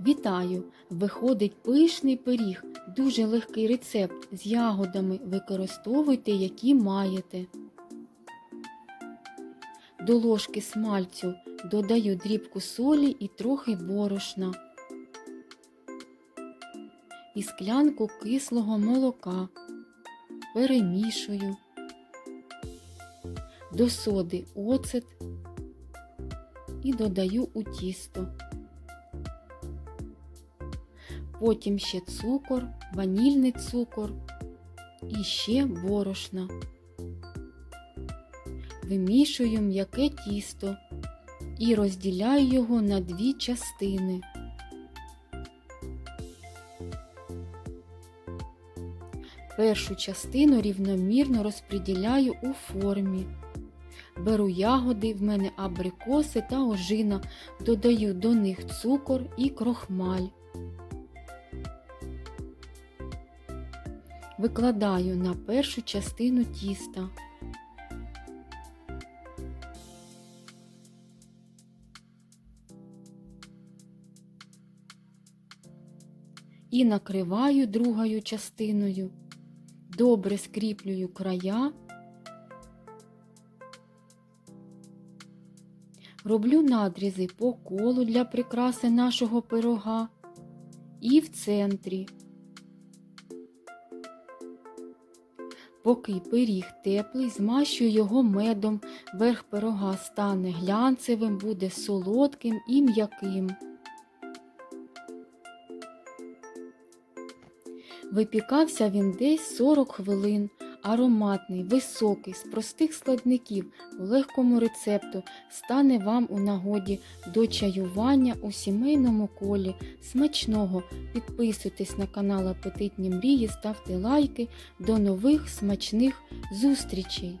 Вітаю! Виходить пишний пиріг, дуже легкий рецепт з ягодами. Використовуйте, які маєте. До ложки смальцю додаю дрібку солі і трохи борошна. І склянку кислого молока. Перемішую. До соди оцет і додаю у тісто. Потім ще цукор, ванільний цукор і ще борошна. Вимішую м'яке тісто і розділяю його на дві частини. Першу частину рівномірно розподіляю у формі. Беру ягоди, в мене абрикоси та ожина, додаю до них цукор і крохмаль. Викладаю на першу частину тіста. І накриваю другою частиною. Добре скріплюю края. Роблю надрізи по колу для прикраси нашого пирога і в центрі. Поки пиріг теплий, змащую його медом, верх пирога стане глянцевим, буде солодким і м'яким. Випікався він десь 40 хвилин. Ароматний, високий, з простих складників у легкому рецепту стане вам у нагоді до чаювання у сімейному колі. Смачного! Підписуйтесь на канал Апетитні Мрії, ставте лайки. До нових смачних зустрічей!